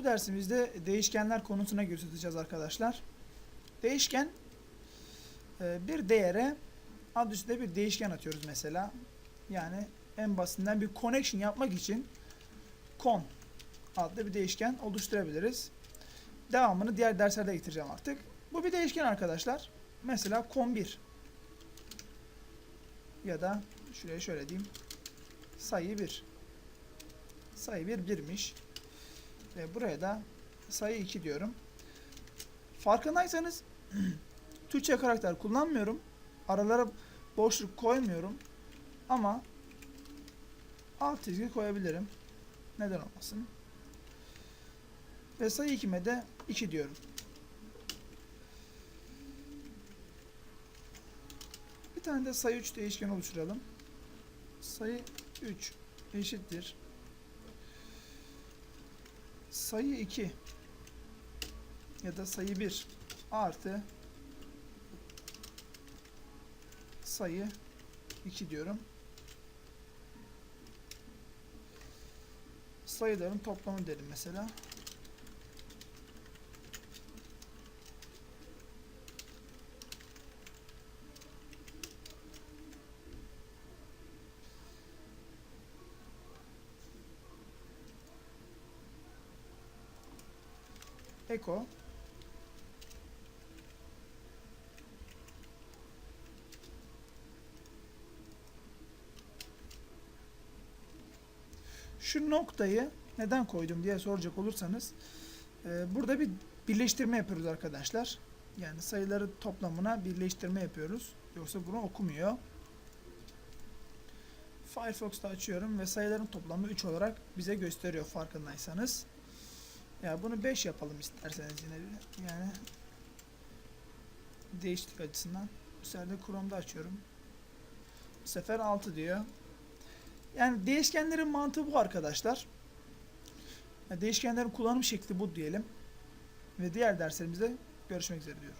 Bu dersimizde değişkenler konusuna göstereceğiz arkadaşlar. Değişken e, bir değere adı üstünde bir değişken atıyoruz mesela. Yani en basitinden bir connection yapmak için con adlı bir değişken oluşturabiliriz. Devamını diğer derslerde getireceğim artık. Bu bir değişken arkadaşlar. Mesela con 1 ya da şuraya şöyle diyeyim. Sayı 1. Sayı 1 1'miş. Ve buraya da sayı 2 diyorum. Farkındaysanız Türkçe karakter kullanmıyorum. Aralara boşluk koymuyorum. Ama alt çizgi koyabilirim. Neden olmasın? Ve sayı 2'me de 2 diyorum. Bir tane de sayı 3 değişken oluşturalım. Sayı 3 eşittir. Sayı 2 ya da sayı 1 artı sayı 2 diyorum. Sayıların toplamı derim mesela. Eko Şu noktayı neden koydum diye soracak olursanız e, burada bir birleştirme yapıyoruz arkadaşlar. Yani sayıları toplamına birleştirme yapıyoruz. Yoksa bunu okumuyor. Firefox'ta açıyorum ve sayıların toplamı 3 olarak bize gösteriyor farkındaysanız. Ya bunu 5 yapalım isterseniz yine bir. Yani değişiklik açısından. Bu sefer de Chrome'da açıyorum. Bu sefer 6 diyor. Yani değişkenlerin mantığı bu arkadaşlar. Değişkenlerin kullanım şekli bu diyelim. Ve diğer derslerimizde görüşmek üzere diyorum.